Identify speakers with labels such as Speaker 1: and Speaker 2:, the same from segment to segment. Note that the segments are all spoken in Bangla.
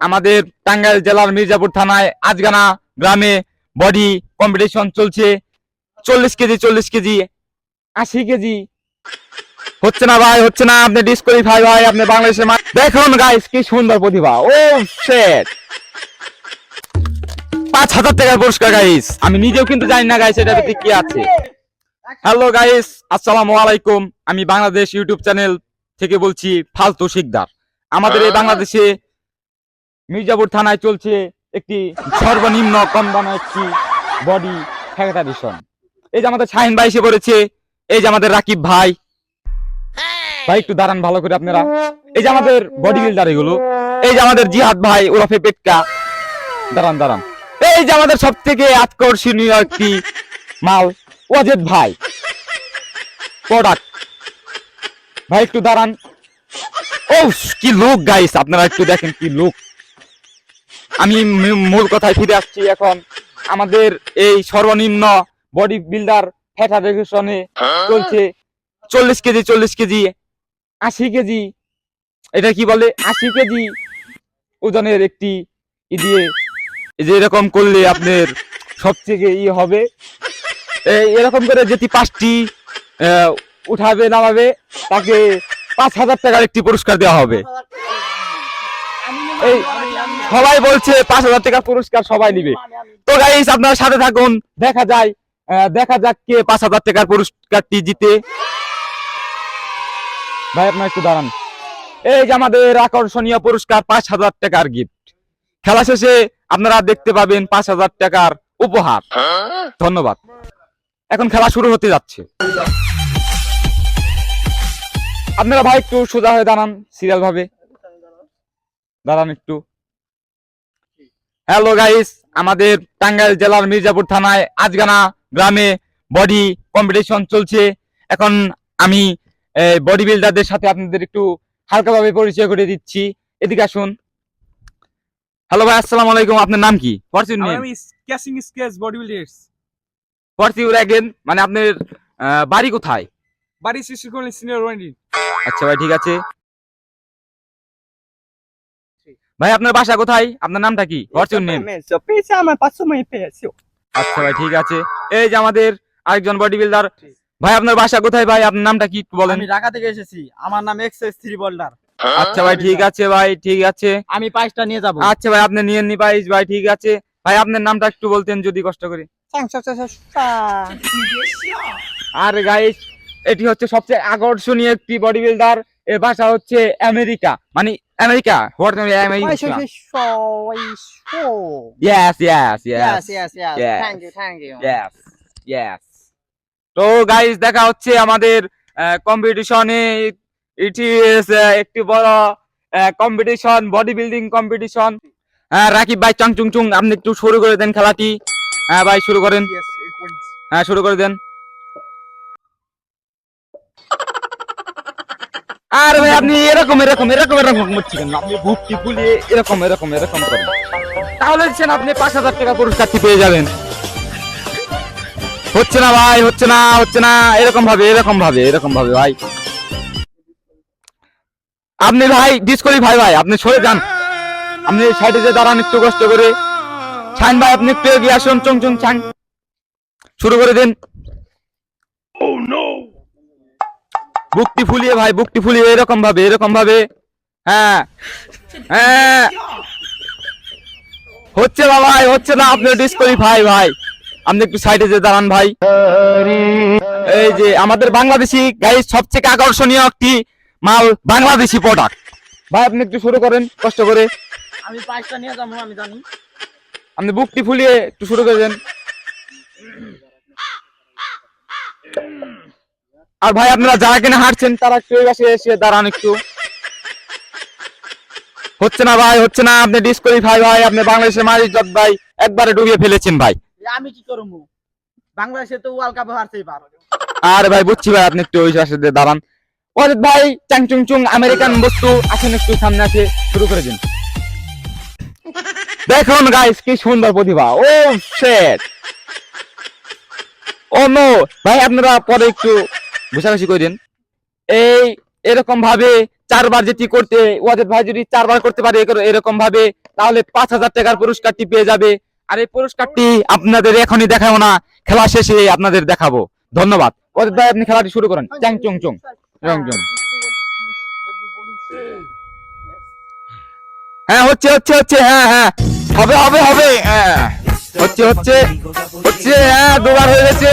Speaker 1: আমাদের টাঙ্গাইল জেলার মির্জাপুর থানায় আজগানা গ্রামে বডি কম্পিটিশন চলছে। চল্লিশ কেজি চল্লিশ কেজি আশি কেজি। হচ্ছে না ভাই হচ্ছে না আপনি ডিসকোয়ালিফাই ভাই আপনি বাংলাদেশের মা- দেখুন গাইস কি সুন্দর প্রতিভা। ও শেট পাঁচ হাজার টাকার পুরস্কার গাইস আমি নিজেও কিন্তু জানি না গাইস এটা কি আছে। হ্যালো গাইস আসসালামু আলাইকুম। আমি বাংলাদেশ ইউটিউব চ্যানেল থেকে বলছি ফালতু শিকদার। আমাদের এই বাংলাদেশে মির্জাপুর থানায় চলছে একটি সর্বনিম্ন কম দামে একটি বডি ফ্যাক্টরিশন এই যে আমাদের শাহিন ভাই এসে পড়েছে, এই যে আমাদের রাকিব ভাই। ভাই, একটু দাঁড়ান ভালো করে আপনারা। এই যে আমাদের বডি বিল্ডার এগুলো, এই যে আমাদের জিহাদ ভাই, ওরফে পেটকা। দাঁড়ান দাঁড়ান। এই যে আমাদের সব থেকে আকর্ষণীয় একটি মাল, ওয়াজেদ ভাই। প্রোডাক্ট ভাই, একটু দাঁড়ান। ও কি লুক গাইস আপনারা একটু দেখেন কি লুক আমি মূল কথায় ফিরে আসছি এখন। আমাদের এই সর্বনিম্ন বডি বিল্ডার ফেডারেশনে চলছে চল্লিশ কেজি চল্লিশ কেজি আশি কেজি। এটা কি বলে? আশি কেজি ওজনের একটি ই দিয়ে। যে এরকম করলে আপনার সব থেকে ই হবে। এরকম করে যেটি পাঁচটি আহ, উঠাবে নামাবে তাকে পাঁচ হাজার টাকার একটি পুরস্কার দেওয়া হবে। এই সবাই বলছে, পাঁচ হাজার টাকা পুরস্কার সবাই নিবে। তো গাইস আপনার সাথে থাকুন, দেখা যায় দেখা যাক কে পাঁচ হাজার টাকার পুরস্কারটি জিতে। ভাই, আপনার একটু দাঁড়ান। এই যে আমাদের আকর্ষণীয় পুরস্কার, পাঁচ হাজার টাকার গিফট খেলা শেষে আপনারা দেখতে পাবেন পাঁচ হাজার টাকার উপহার। ধন্যবাদ। এখন খেলা শুরু হতে যাচ্ছে। আপনারা ভাই একটু সোজা হয়ে দাঁড়ান সিরিয়াল ভাবে। দাঁড়ান একটু। হ্যালো গাইস আমাদের টাঙ্গাইল জেলার মির্জাপুর থানায় আজগানা গ্রামে বডি কম্পিটিশন চলছে। এখন আমি বডি বিল্ডারদের সাথে আপনাদের একটু হালকাভাবে পরিচয় করে দিচ্ছি। এদিকে আসুন। হ্যালো ভাই আসসালামু আলাইকুম। আপনার নাম কি? নেম
Speaker 2: আমি sketch body
Speaker 1: builders your again মানে আপনার বাড়ি কোথায়?
Speaker 2: বাড়ি শিশু কলেজ সিনিয়র ওয়ান্ডি
Speaker 1: আচ্ছা ভাই ঠিক আছে। ভাই আপনার বাসা কোথায়? আপনার নামটা কি? নেম. আচ্ছা ভাই ঠিক আছে। এই যে আমাদের আরেকজন বডি বিল্ডার ভাই আপনার বাসা কোথায় ভাই? আপনার নামটা কি বলেন।
Speaker 3: আমি ঢাকা থেকে এসেছি। আমার নাম এক্সএস থ্রি বোল্ডার
Speaker 1: আচ্ছা ভাই ঠিক আছে ভাই ঠিক আছে।
Speaker 3: আমি পাঁচটা নিয়ে যাব।
Speaker 1: আচ্ছা ভাই আপনি নিয়ে নি পাইস ভাই ঠিক আছে। ভাই আপনার নামটা একটু বলতেন যদি কষ্ট করে। আর গাইস এটি হচ্ছে সবচেয়ে আকর্ষণীয় একটি বডি বিল্ডার এর ভাষা হচ্ছে আমেরিকা মানে America what America yes yes yes
Speaker 3: Yes, yes, yes.
Speaker 1: Yes.
Speaker 3: Thank you, thank you.
Speaker 1: Yes yes তো গাইস দেখা হচ্ছে আমাদের কম্পিটিশনে ইট ইজ একটি বড় competition body building competition Rakib ভাই চাং চুং চুং আপনি একটু শুরু করে দেন খেলাটি। হ্যাঁ ভাই শুরু করেন।
Speaker 2: Yes.
Speaker 1: হ্যাঁ শুরু করে দেন। আর ভাই, আপনি এরকম এরকম এরকম এরকম করছেন কেন? আপনি বুকটি ফুলিয়ে এরকম এরকম এরকম করেন। তাহলে দেখছেন আপনি পাঁচ হাজার টাকা পুরস্কারটি পেয়ে যাবেন। হচ্ছে না ভাই, হচ্ছে না হচ্ছে না। এরকম ভাবে এরকম ভাবে এরকম ভাবে ভাই। আপনি ভাই ডিসকোয়ালিফাই ভাই ভাই, আপনি সরে যান। আপনি সাইডে যে দাঁড়ান একটু কষ্ট করে। ছান ভাই, আপনি একটু এগিয়ে আসুন, চং চং ছান শুরু করে দিন। বুকটি ফুলিয়ে ভাই বুকটি ফুলিয়ে এরকম ভাবে এরকম ভাবে। হ্যাঁ হ্যাঁ। হচ্ছে না ভাই হচ্ছে না আপনি ডিসকোয়ালিফাই ভাই ভাই। আপনি একটু সাইডে যে দাঁড়ান ভাই। এই যে আমাদের বাংলাদেশি গাইস সবথেকে আকর্ষণীয় একটি মাল বাংলাদেশি প্রোডাক্ট ভাই আপনি একটু শুরু করেন কষ্ট করে।
Speaker 3: আমি পাঁচটা নিয়ে যাব আমি জানি।
Speaker 1: আপনি বুকটি ফুলিয়ে একটু শুরু করে দেন। আর ভাই আপনারা যারা কিনা হাঁটছেন তারা এই পাশে এসে দাঁড়ান একটু। হচ্ছে না ভাই হচ্ছে না আপনি ডিসকোয়ালিফাই ভাই আপনি বাংলাদেশের মারিজ ভাই একবারে ডুবিয়ে ফেলেছেন ভাই।
Speaker 3: আমি কি করব? বাংলাদেশে তো ওয়ার্ল্ড কাপ হারতেই পারো।
Speaker 1: আর ভাই বুঝছি ভাই আপনি একটু ওই পাশে দাঁড়ান। অজিত ভাই চাং চুং চুং আমেরিকান বস্তু আসেন একটু সামনে আসে শুরু করে দিন। দেখুন গাইস কি সুন্দর প্রতিভা। ও শেট ও নো ভাই আপনারা পরে একটু ঘুষাঘুষি করে দিন? এই, এরকম ভাবে চারবার যেটি করতে, ওয়াজেদ ভাই যদি চারবার করতে পারে, এরকম ভাবে, তাহলে পাঁচ হাজার টাকার পুরস্কারটি পেয়ে যাবে। আর এই পুরস্কারটি আপনাদের এখনই দেখাবো না, খেলা শেষে আপনাদের দেখাবো। ধন্যবাদ। ওয়াজেদ ভাই, আপনি খেলাটি শুরু করেন। চ্যাং চুং চুং চুং চুং হ্যাঁ হচ্ছে হচ্ছে হচ্ছে হ্যাঁ হ্যাঁ। হবে হবে হবে হ্যাঁ। হচ্ছে হচ্ছে হচ্ছে হ্যাঁ দুবার হয়ে গেছে।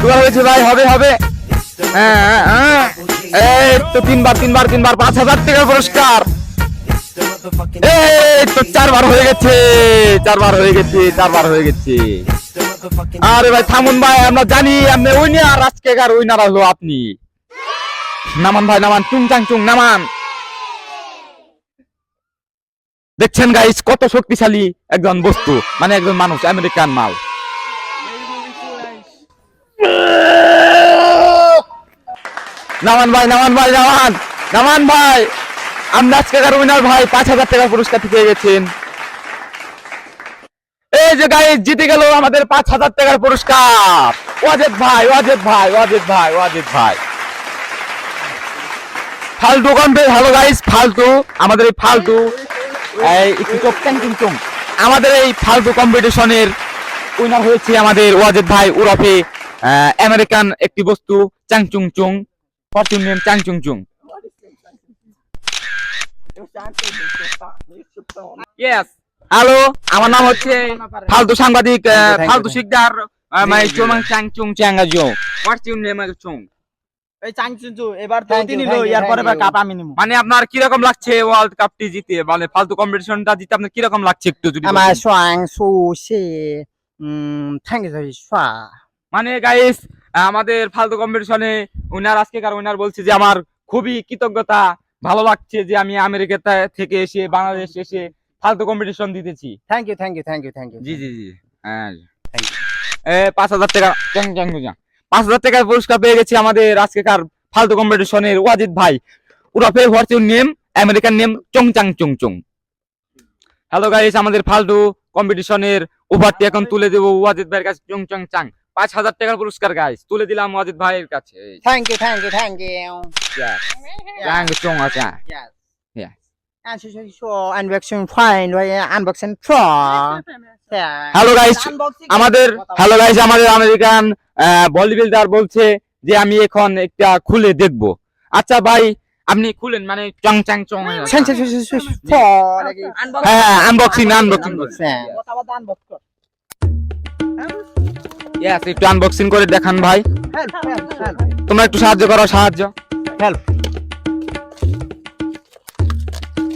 Speaker 1: দুবার হয়েছে ভাই, হবে হবে। এই তো তিনবার তিনবার তিনবার, পাঁচ হাজার হয়ে গেছে হয়ে গেছে হয়ে গেছে। ভাই, থামুন ভাই, আমরা জানি আপনি। নামান ভাই, নামান, চুং চাং চুং, নামান। দেখছেন গাইস কত শক্তিশালী একজন বস্তু মানে একজন মানুষ, আমেরিকান মাল। নামান ভাই নামান ভাই, নামান নামান ভাই। আপনি আজকেকার উইনার ভাই, পাঁচ হাজার টাকা পুরস্কার পেয়ে গেছেন। এই যে গাইস জিতে গেল আমাদের পাঁচ হাজার টাকার পুরস্কার। ওয়াজেদ ভাই ওয়াজেদ ভাই ওয়াজেদ ভাই ওয়াজেদ ভাই। ফালতু কন্টে ভালো গাইস ফালতু। আমাদের এই ফালতু। আমাদের এই ফালতু কম্পিটিশনের উইনার হয়েছে আমাদের ওয়াজেদ ভাই উরফে আমেরিকান একটি বস্তু চাং চুং Name? Chang Chung Chung. Yes. আমার নাম হচ্ছে ফালতু সাংবাদিক ফালতু শিকদার মাই চোমাং চাং চুং চাঙ্গা জো হোয়াটস ইউর নেম চুং
Speaker 3: এই চাং চুং জো এবার তো তিনি ইয়ার পরে
Speaker 4: বা
Speaker 3: কাপ আমি নিব
Speaker 1: মানে আপনার কি রকম লাগছে ওয়ার্ল্ড কাপটি জিতে? মানে ফালতু কম্পিটিশনটা জিতে আপনার কি রকম লাগছে একটু যদি
Speaker 4: আমার সোয়াং সে ইউ
Speaker 1: মানে গাইস আমাদের ফালতু কম্পিটিশনে উনার আজকে আজকেকার উনার বলছে যে আমার খুবই কৃতজ্ঞতা ভালো লাগছে যে আমি আমেরিকা থেকে এসে বাংলাদেশ এসে ফালতু কম্পিটিশন দিতেছি
Speaker 4: Thank you thank you thank you thank you.
Speaker 1: জি জি জি। হ্যাঁ। পাঁচ হাজার টাকা। পাঁচ হাজার টাকার পুরস্কার পেয়ে গেছি আমাদের আজকেকার ফালতু কম্পিটিশনের ওয়াজিদ ভাই। উরফে what's your name American name চং চাং চং চং হ্যালো গাইস আমাদের ফালতু কম্পিটিশনের ওভারটি এখন তুলে দেবো ওয়াজিদ ভাইয়ের কাছে চং চং চাং পাঁচ হাজার টাকার পুরস্কার গাইস তুলে দিলাম মজিদ ভাইয়ের কাছে
Speaker 4: thank you thank you thank you thank you
Speaker 1: so much আমাদের হ্যালো আমাদের আমেরিকান বলছে যে আমি এখন একটা খুলে আচ্ছা ভাই আপনি খুলেন মানে চং ইয়েস একটু আনবক্সিং করে দেখান ভাই। তোমরা একটু সাহায্য করো সাহায্য।
Speaker 3: হেল্প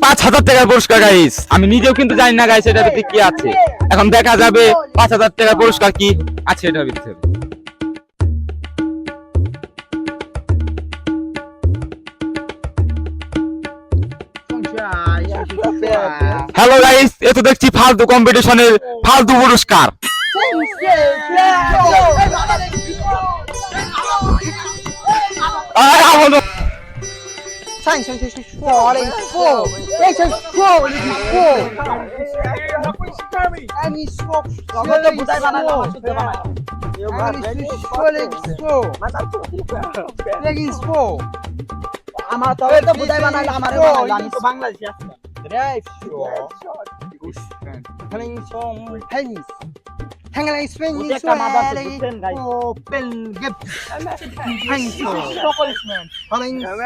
Speaker 1: পাঁচ হাজার টাকার পুরস্কার গাইস আমি নিজেও কিন্তু জানি না গাইস এটার ভিতরে কি আছে। এখন দেখা যাবে পাঁচ হাজার টাকার পুরস্কার কি আছে এটার ভিতরে। হ্যালো গাইস এ তো দেখছি ফালতু কম্পিটিশনের ফালতু পুরস্কার।
Speaker 4: 上一声就是说了一说，那声说了一说，哎，你说说了一说，哎，你说了一说，那个说，
Speaker 3: আমার তো তো বুঝাই বানাইলো আমারে বানাইলো আমি তো বাংলাদেশি আছি
Speaker 4: 来说，可能说很， Hang on, I swing Open
Speaker 3: gift. Thank
Speaker 4: you. Congratulations.